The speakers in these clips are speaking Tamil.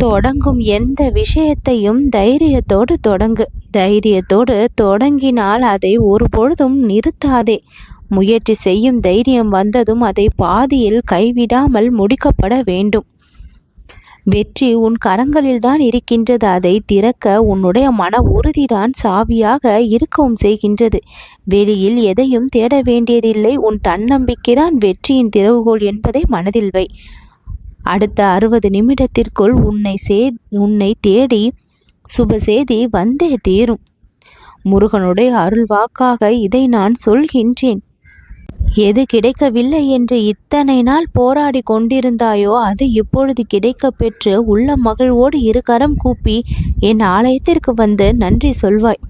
தொடங்கும் எந்த விஷயத்தையும் தைரியத்தோடு தொடங்கு. தைரியத்தோடு தொடங்கினால் அதை ஒரு பொழுதும் நிறுத்தாதே. முயற்சி செய்யும் தைரியம் வந்ததும் அதை பாதியில் கைவிடாமல் முடிக்கப்பட வேண்டும். வெற்றி உன் கரங்களில்தான் இருக்கின்றது. அதை திறக்க உன்னுடைய மன உறுதிதான் சாவியாக இருக்கவும் செய்கின்றது. வெளியில் எதையும் தேட வேண்டியதில்லை. உன் தன்னம்பிக்கைதான் வெற்றியின் திறவுகோல் என்பதை மனதில் வை. அடுத்த அறுபது நிமிடத்திற்குள் உன்னை சே உன்னை தேடி சுப வந்தே தீரும். முருகனுடைய அருள் வாக்காக இதை நான் சொல்கின்றேன். எது கிடைக்கவில்லை என்று இத்தனை நாள் போராடி கொண்டிருந்தாயோ அது இப்பொழுது கிடைக்க பெற்று உள்ள மகிழ்வோடு இருகரம் கூப்பி என் ஆலயத்திற்கு வந்து நன்றி சொல்வாய்.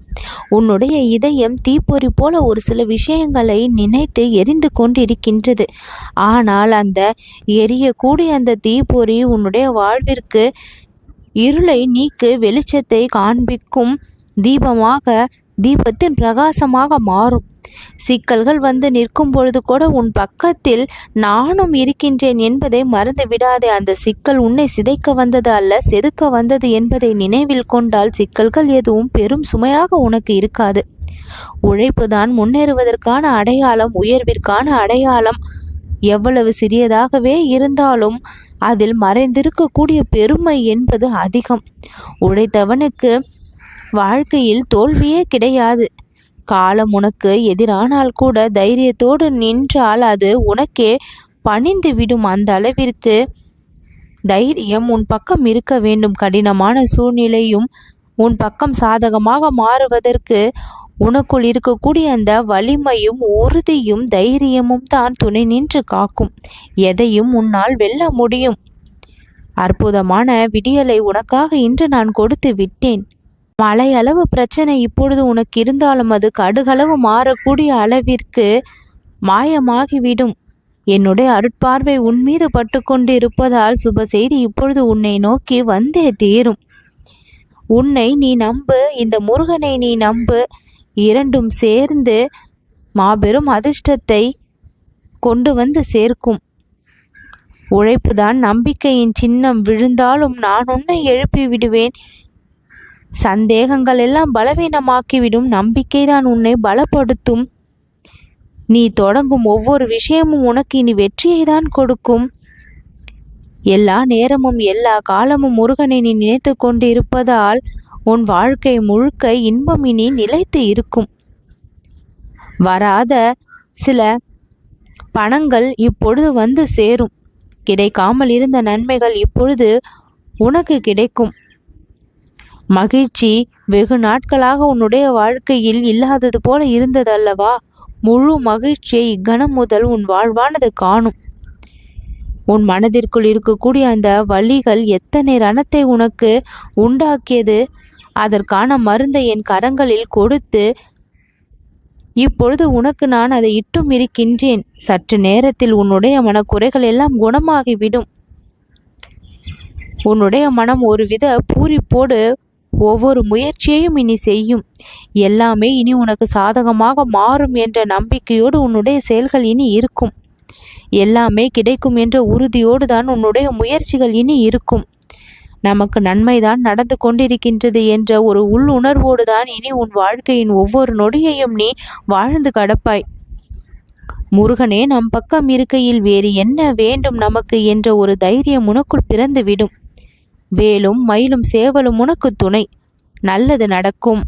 உன்னுடைய இதயம் தீப்பொறி போல ஒரு சில விஷயங்களை நினைத்து எரிந்து கொண்டிருக்கின்றது. ஆனால் அந்த எரியக்கூடிய அந்த தீப்பொறி உன்னுடைய வாழ்விற்கு இருளை நீக்கு வெளிச்சத்தை காண்பிக்கும் தீபமாக தீபத்தின் பிரகாசமாக மாறும். சிக்கல்கள் வந்து நிற்கும் பொழுது கூட உன் பக்கத்தில் நானும் இருக்கின்றேன் என்பதை மறந்து விடாதே. அந்த சிக்கல் உன்னை சிதைக்க வந்தது அல்ல செதுக்க வந்தது என்பதை நினைவில் கொண்டால் சிக்கல்கள் எதுவும் பெரும் சுமையாக உனக்கு இருக்காது. உழைப்பு தான் முன்னேறுவதற்கான அடையாளம் உயர்விற்கான அடையாளம். எவ்வளவு சிறியதாகவே இருந்தாலும் அதில் மறைந்திருக்கக்கூடிய பெருமை என்பது அதிகம். உழைத்தவனுக்கு வாழ்க்கையில் தோல்வியே கிடையாது. காலம் உனக்கு எதிரானால் கூட தைரியத்தோடு நின்றால் அது உனக்கே பணிந்து விடும் அந்த அளவிற்கு. தைரியம் உன் பக்கம் இருக்க வேண்டும். கடினமான சூழ்நிலையும் உன் பக்கம் சாதகமாக மாறுவதற்கு உனக்குள் இருக்கக்கூடிய அந்த வலிமையும் உறுதியும் தைரியமும் தான் துணை நின்று காக்கும். எதையும் உன்னால் வெல்ல முடியும். அற்புதமான விடியலை உனக்காக இன்று நான் கொடுத்து விட்டேன். மலையளவு பிரச்சனை இப்பொழுது உனக்கு இருந்தாலும் அது கடுகளவு மாறக்கூடிய அளவிற்கு மாயமாகிவிடும். என்னுடைய அருட்பார்வை உன் மீது பட்டுக்கொண்டு இருப்பதால் சுப செய்தி இப்பொழுது உன்னை நோக்கி வந்தே தீரும். உன்னை நீ நம்பு இந்த முருகனை நீ நம்பு. இரண்டும் சேர்ந்து மாபெரும் அதிர்ஷ்டத்தை கொண்டு வந்து சேர்க்கும். உழைப்புதான் நம்பிக்கையின் சின்னம். விழுந்தாலும் நான் உன்னை எழுப்பி விடுவேன். சந்தேகங்கள் எல்லாம் பலவீனமாக்கிவிடும். நம்பிக்கைதான் உன்னை பலப்படுத்தும். நீ தொடங்கும் ஒவ்வொரு விஷயமும் உனக்கு இனி வெற்றியை தான் கொடுக்கும். எல்லா நேரமும் எல்லா காலமும் முருகனை நீ நினைத்து கொண்டு இருப்பதால் உன் வாழ்க்கை முழுக்க இன்பம் இனி நிலைத்து இருக்கும். வராத சில பணங்கள் இப்பொழுது வந்து சேரும். கிடைக்காமல் இருந்த நன்மைகள் இப்பொழுது உனக்கு கிடைக்கும். மகிழ்ச்சி வெகு நாட்களாக உன்னுடைய வாழ்க்கையில் இல்லாதது போல இருந்ததல்லவா? முழு மகிழ்ச்சியை இக்கணம் முதல் உன் வாழ்வானது காணும். உன் மனதிற்குள் இருக்கக்கூடிய அந்த வழிகள் எத்தனை ரணத்தை உனக்கு உண்டாக்கியது? அதற்கான மருந்தை என் கரங்களில் கொடுத்து இப்பொழுது உனக்கு நான் அதை இட்டும் இருக்கின்றேன். சற்று நேரத்தில் உன்னுடைய மனக்குறைகள் எல்லாம் குணமாகிவிடும். உன்னுடைய மனம் ஒருவித பூரிப்போடு ஒவ்வொரு முயற்சியையும் இனி செய்யும். எல்லாமே இனி உனக்கு சாதகமாக மாறும் என்ற நம்பிக்கையோடு உன்னுடைய செயல்கள் இனி இருக்கும். எல்லாமே கிடைக்கும் என்ற உறுதியோடு தான் உன்னுடைய முயற்சிகள் இனி இருக்கும். நமக்கு நன்மைதான் நடந்து கொண்டிருக்கின்றது என்ற ஒரு உள்ளுணர்வோடு தான் இனி உன் வாழ்க்கையின் ஒவ்வொரு நொடியையும் நீ வாழ்ந்து கடப்பாய். முருகனே நம் பக்கம் இருக்கையில் வேறு என்ன வேண்டும் நமக்கு என்ற ஒரு தைரியம் உனக்குள் பிறந்துவிடும். வேலும் மயிலும் சேவலும் உனக்கு துணை. நல்லது நடக்கும்.